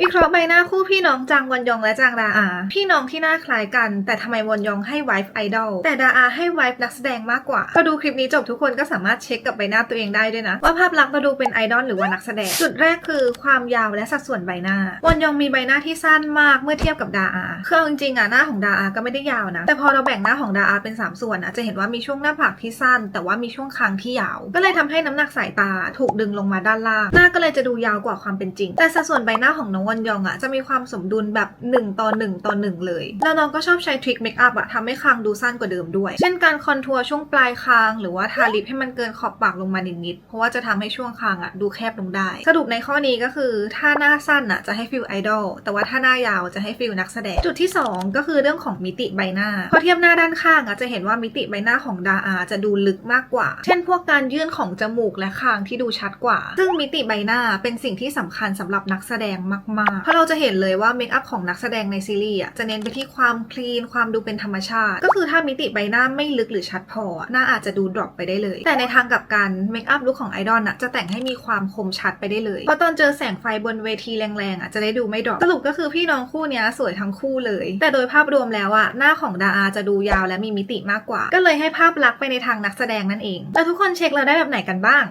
วิเคราะห์ใบหน้าคู่พี่น้องจางวอนยองและจางดาอา พี่น้องที่หน้าคล้ายกัน แต่ทำไมวอนยองให้ไวฟ์ไอดอลแต่ดาอาให้ไวฟ์นักแสดงมากกว่าพอดูคลิปนี้จบทุกคนก็สามารถเช็คกับใบหน้าตัวเองได้ด้วยนะ ว่าภาพลักษณ์เราดูเป็นไอดอลหรือว่านักแสดง จุดแรกคือความยาวและสัดส่วนใบหน้าวอนยองมีใบหน้าที่สั้นมากเมื่อเทียบกับดาอาคือเอาจริงๆอะหน้าของดาอาก็ไม่ได้ยาวนะแต่พอเราแบ่งหน้าของดาอาเป็นสามส่วนอะจะเห็นว่ามีช่วงหน้าผากที่สั้น แต่ว่ามีช่วงคางที่ยาว ก็เลยทำให้น้ำหนักสายตาถูกดึงลงมาด้านล่างหน้าก็เลยจะดูยาวกว่าความเป็นจริง แต่สัดส่วนใบหน้าของน้องวอนยองอะจะมีความสมดุลแบบ 1 ต่อ 1 ต่อ 1 เลย แล้วน้องก็ชอบใช้ทริคเมคอัพอะทำให้คางดูสั้นกว่าเดิมด้วย เช่นการคอนทัวร์ช่วงปลายคาง หรือว่าทาลิปให้มันเกินขอบปากลงมานิดๆเพราะว่าจะทำให้ช่วงคางอะดูแคบลงได้ สรุปในข้อนี้ก็คือถ้าหน้าสั้นอะจะให้ฟิลไอดอลแต่ว่าถ้าหน้ายาวจะให้ฟิลนักแสดงจุดที่สองก็คือเรื่องของมิติใบหน้าพอเทียบหน้าด้านข้างอะจะเห็นว่ามิติใบหน้าของดาอาจะดูลึกมากกว่า เช่น พวกการยื่นของจมูกและคางที่ดูชัดกว่า ซึ่งมิติใบหน้าเป็นสิ่งที่สำคัญสำหรับนักแสดงมากๆ เพราะเราจะเห็นเลยว่าเมคอัพของนักแสดงในซีรีส์อะจะเน้นไปที่ความคลีน ความดูเป็นธรรมชาติ ก็คือถ้ามิติใบหน้าไม่ลึกหรือชัดพอ หน้าอาจจะดูดรอปไปได้เลย แต่ในทางกลับกันเมคอัพลุคของไอดอลอะจะแต่งให้มีความคมชัดไปได้เลย เพราะตอนเจอแสงไฟบนเวทีแรงๆอะจะได้ดูไม่ดรอป สรุปก็คือพี่น้องคู่นี้สวยทั้งคู่เลย แต่โดยภาพรวมแล้วอะหน้าของดาอาจะดูยาวและมีมิติมากกว่า ก็เลยให้ภาพลักษณ์ไปในทางนักแสดงนั่นเอง แล้วทุกคนเช็คเราได้แบบไหนกันบ้าง